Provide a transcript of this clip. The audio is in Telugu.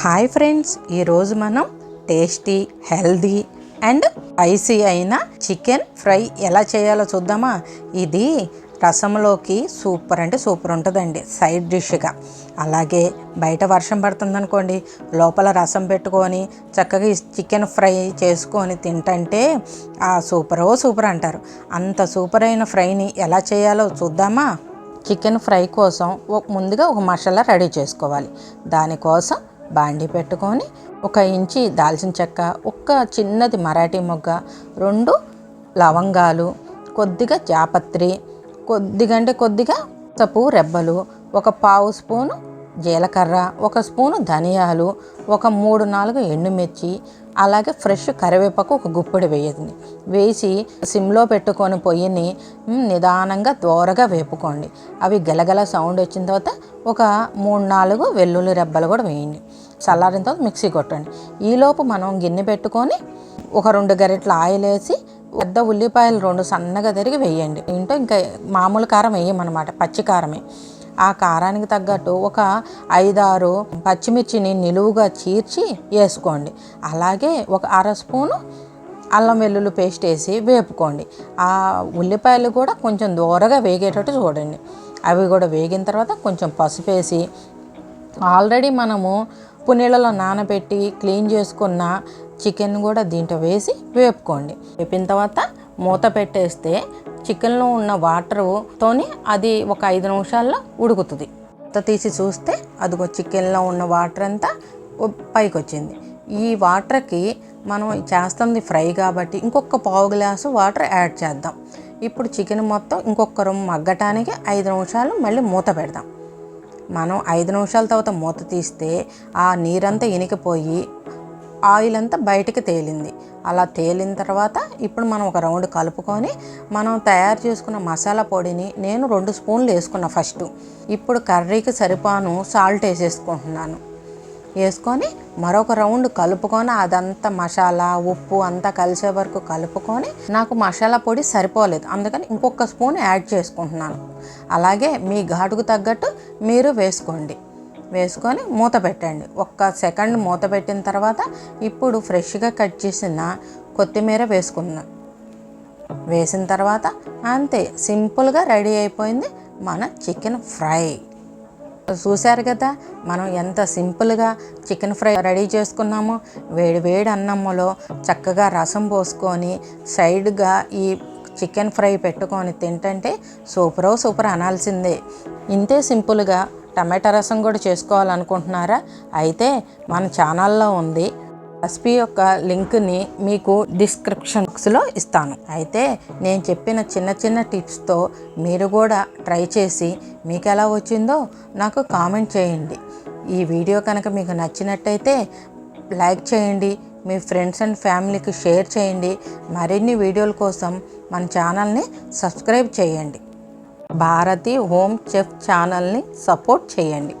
హాయ్ ఫ్రెండ్స్ ఈరోజు మనం టేస్టీ హెల్దీ అండ్ స్పైసీ అయిన చికెన్ ఫ్రై ఎలా చేయాలో చూద్దామా? ఇది రసంలోకి సూపర్ అంటే సూపర్ ఉంటుందండి సైడ్ డిష్గా. అలాగే బయట వర్షం పడుతుందనుకోండి లోపల రసం పెట్టుకొని చక్కగా చికెన్ ఫ్రై చేసుకొని తింటంటే ఆ సూపరో సూపర్ అంటారు. అంత సూపర్ అయిన ఫ్రైని ఎలా చేయాలో చూద్దామా? చికెన్ ఫ్రై కోసం ముందుగా ఒక మసాలా రెడీ చేసుకోవాలి. దానికోసం బాండి పెట్టుకొని ఒక ఇంచి దాల్చిన చెక్క ఒక్క చిన్నది మరాఠీ మొగ్గ రెండు లవంగాలు కొద్దిగా జాపత్రి కొద్దిగా అంటే కొద్దిగా సపు రెబ్బలు ఒక పావు స్పూను జీలకర్ర ఒక స్పూను ధనియాలు ఒక మూడు నాలుగు ఎండుమిర్చి అలాగే ఫ్రెష్ కరివేపాకు ఒక గుప్పెడు వేయండి వేసి సిమ్లో పెట్టుకొని పొయ్యిని నిదానంగా దోరగా వేపుకోండి. అవి గలగల సౌండ్ వచ్చిన తర్వాత ఒక మూడు నాలుగు వెల్లుల్లి రెబ్బలు కూడా వేయండి. చల్లారిన తర్వాత మిక్సీ కొట్టండి. ఈలోపు మనం గిన్నె పెట్టుకొని ఒక రెండు గరిటెల ఆయిల్ వేసి పెద్ద ఉల్లిపాయలు రెండు సన్నగా తిరిగి వేయండి. ఏంటో ఇంకా మామూలు కారం వేయమన్నమాట పచ్చి కారమే. ఆ కారానికి తగ్గట్టు ఒక ఐదారు పచ్చిమిర్చిని నిలువుగా చీర్చి వేసుకోండి. అలాగే ఒక అర స్పూను అల్లం వెల్లుల్లి పేస్ట్ వేసి వేపుకోండి. ఆ ఉల్లిపాయలు కూడా కొంచెం దూరగా వేగేటట్టు చూడండి. అవి కూడా వేగిన తర్వాత కొంచెం పసుపు వేసి ఆల్రెడీ మనము ఉప్పు నీళ్ళలో నానబెట్టి క్లీన్ చేసుకున్న చికెన్ కూడా దీంట్లో వేసి వేపుకోండి. వేపిన తర్వాత మూత పెట్టేస్తే చికెన్లో ఉన్న వాటర్తోని అది ఒక ఐదు నిమిషాల్లో ఉడుకుతుంది. మూత తీసి చూస్తే అదిగో చికెన్లో ఉన్న వాటర్ అంతా పైకి వచ్చింది ఈ వాటర్కి మనం చేస్తుంది ఫ్రై కాబట్టి ఇంకొక పావు గ్లాసు వాటర్ యాడ్ చేద్దాం. ఇప్పుడు చికెన్ మొత్తం ఇంకొక రూమ్ మగ్గటానికి ఐదు నిమిషాలు మళ్ళీ మూత పెడదాం. మనం ఐదు నిమిషాల తర్వాత మూత తీస్తే ఆ నీరంతా ఇనికిపోయి ఆయిల్ అంతా బయటికి తేలింది. అలా తేలిన తర్వాత ఇప్పుడు మనం ఒక రౌండ్ కలుపుకొని మనం తయారు చేసుకున్న మసాలా పొడిని నేను రెండు స్పూన్లు వేసుకున్నా ఫస్ట్. ఇప్పుడు కర్రీకి సరిపాను సాల్ట్ వేసేసుకుంటున్నాను. వేసుకొని మరొక రౌండ్ కలుపుకొని అదంతా మసాలా ఉప్పు అంతా కలిసే వరకు కలుపుకొని నాకు మసాలా పొడి సరిపోలేదు. అందుకని ఇంకొక స్పూన్ యాడ్ చేసుకుంటున్నాను. అలాగే మీ ఘాటుకు తగ్గట్టు మీరు వేసుకోండి. వేసుకొని మూత పెట్టండి. ఒక్క సెకండ్ మూత పెట్టిన తర్వాత ఇప్పుడు ఫ్రెష్గా కట్ చేసిన కొత్తిమీర వేసుకుందాం. వేసిన తర్వాత అంతే సింపుల్గా రెడీ అయిపోయింది మన చికెన్ ఫ్రై. చూశారు కదా మనం ఎంత సింపుల్గా చికెన్ ఫ్రై రెడీ చేసుకున్నామో వేడి వేడి అన్నంలో చక్కగా రసం పోసుకొని సైడ్గా ఈ చికెన్ ఫ్రై పెట్టుకొని తింటంటే సూపరో సూపర్ అనాల్సిందే. ఇంతే సింపుల్గా టమాటా రసం కూడా చేసుకోవాలనుకుంటున్నారా? అయితే మన ఛానల్లో ఉంది రెసిపీ యొక్క లింక్ని మీకు డిస్క్రిప్షన్ బాక్స్లో ఇస్తాను. అయితే నేను చెప్పిన చిన్న చిన్న టిప్స్తో మీరు కూడా ట్రై చేసి మీకు ఎలా వచ్చిందో నాకు కామెంట్ చేయండి. ఈ వీడియో కనుక మీకు నచ్చినట్టయితే లైక్ చేయండి మీ ఫ్రెండ్స్ అండ్ ఫ్యామిలీకి షేర్ చేయండి మరిన్ని వీడియోల కోసం మన ఛానల్ని సబ్స్క్రైబ్ చేయండి. భారతి హోమ్ చెఫ్ ఛానల్ని సపోర్ట్ చేయండి.